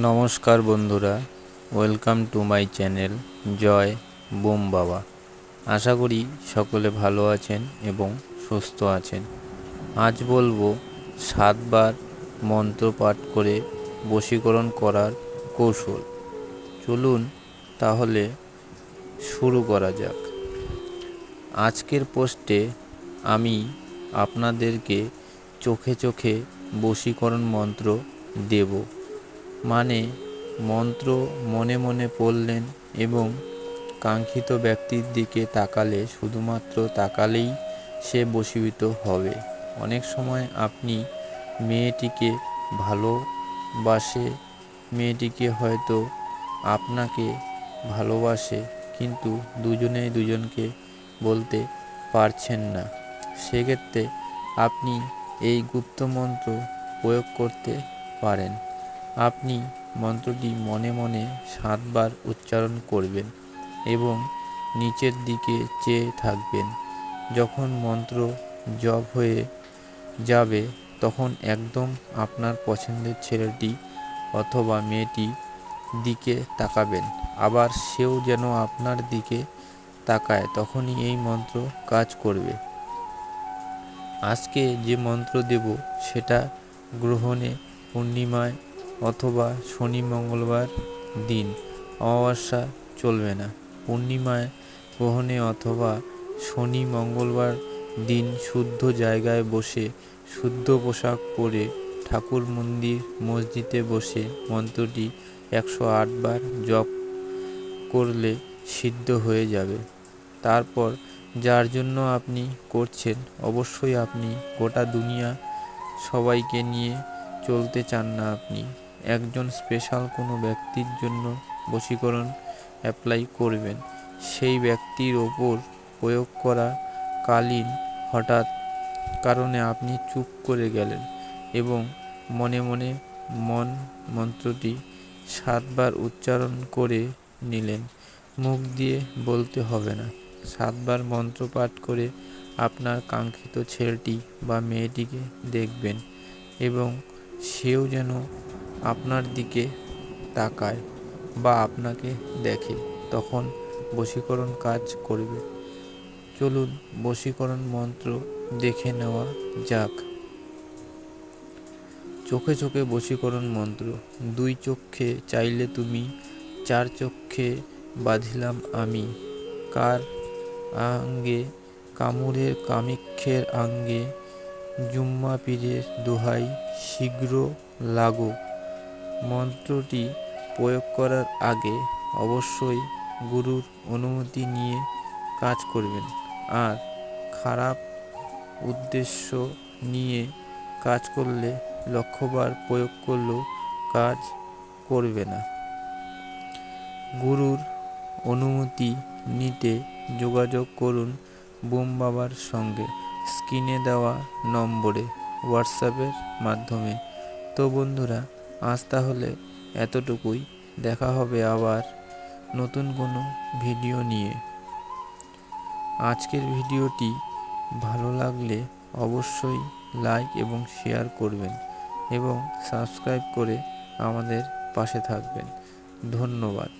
নমস্কার বন্ধুরা welcome to my channel Joy Bom Baba. আশা করি সকলে ভালো আছেন এবং সুস্থ আছেন। আজ বলব সাতবার মন্ত্র পাঠ করে বশীকরণ করার কৌশল। চলুন তাহলে শুরু করা যাক। আজকের পোস্টে আমি আপনাদেরকে চোখে চোখে বশীকরণ মন্ত্র দেব। মানে মন্ত্র মনে মনে পড়লেন এবং কাঙ্ক্ষিত ব্যক্তির দিকে তাকালে শুধুমাত্র তাকালেই সে বশীভূত হবে। অনেক সময় আপনি মেয়েটিকে ভালোবাসে, মেয়েটিকে হয়তো আপনাকে ভালোবাসে, কিন্তু দুজনেই দুজনকে বলতে পারছেন না। সেক্ষেত্রে আপনি এই গুপ্ত মন্ত্র প্রয়োগ করতে পারেন। আপনি মন্ত্রটি মনে মনে সাতবার উচ্চারণ করবেন এবং নিচের দিকে চেয়ে থাকবেন। যখন মন্ত্র জপ হয়ে যাবে, তখন একদম আপনার পছন্দের ছেলেটি অথবা মেয়েটি দিকে তাকাবেন। আবার সেও যেন আপনার দিকে তাকায়, তখনই এই মন্ত্র কাজ করবে। আজকে যে মন্ত্র দেব, সেটা গ্রহণে পূর্ণিমায় অথবা শনি মঙ্গলবার দিন। অমাবস্যা চলবে না। পূর্ণিমায় গ্রহণে অথবা শনি মঙ্গলবার দিন শুদ্ধ জায়গায় বসে, শুদ্ধ পোশাক পরে ঠাকুর মন্দির মসজিদে বসে মন্ত্রটি একশো আটবার জপ করলে সিদ্ধ হয়ে যাবে। তারপর যার জন্য আপনি করছেন, অবশ্যই আপনি গোটা দুনিয়া সবাইকে নিয়ে চলতে চান না আপনি। একজন স্পেশাল কোনো ব্যক্তির জন্য বশীকরণ অ্যাপ্লাই করবেন। সেই ব্যক্তির ওপর প্রয়োগ করা কালীন হঠাৎ কারণে আপনি চুপ করে গেলেন এবং মনে মনে মন মন্ত্রটি সাতবার উচ্চারণ করে নিলেন। মুখ দিয়ে বলতে হবে না। সাতবার মন্ত্র পাঠ করে আপনার কাঙ্ক্ষিত ছেলেটি বা মেয়েটিকে দেখবেন এবং সেও যেন আপনার দিকে তাকায় বা আপনাকে দেখে, তখন বশীকরণ কাজ করবে। চলুন বশীকরণ মন্ত্র দেখে নেওয়া যাক। চোখে চোখে বশীকরণ মন্ত্র, দুই চক্ষে চাইলে তুমি, চার চক্ষে বাঁধিলাম আমি। কার আঙ্গে, কামুরের কামিক্ষের আঙ্গে, জুম্মা পীরের দোহাই শীঘ্র লাগো। মন্ত্রটি প্রয়োগ করার আগে অবশ্যই গুরুর অনুমতি নিয়ে কাজ করবেন। আর খারাপ উদ্দেশ্য নিয়ে কাজ করলে লক্ষ্যবার প্রয়োগ করলেও কাজ করবে না। গুরুর অনুমতি নিতে যোগাযোগ করুন বোম বাবার সঙ্গে। স্ক্রিনে দেওয়া নম্বরে হোয়াটসঅ্যাপের মাধ্যমে। তো বন্ধুরা আজ তাহলে এতটুকুই। দেখা হবে আবার নতুন কোনো ভিডিও নিয়ে। আজকের ভিডিওটি ভালো লাগলে অবশ্যই লাইক এবং শেয়ার করবেন এবং সাবস্ক্রাইব করে আমাদের পাশে থাকবেন। ধন্যবাদ।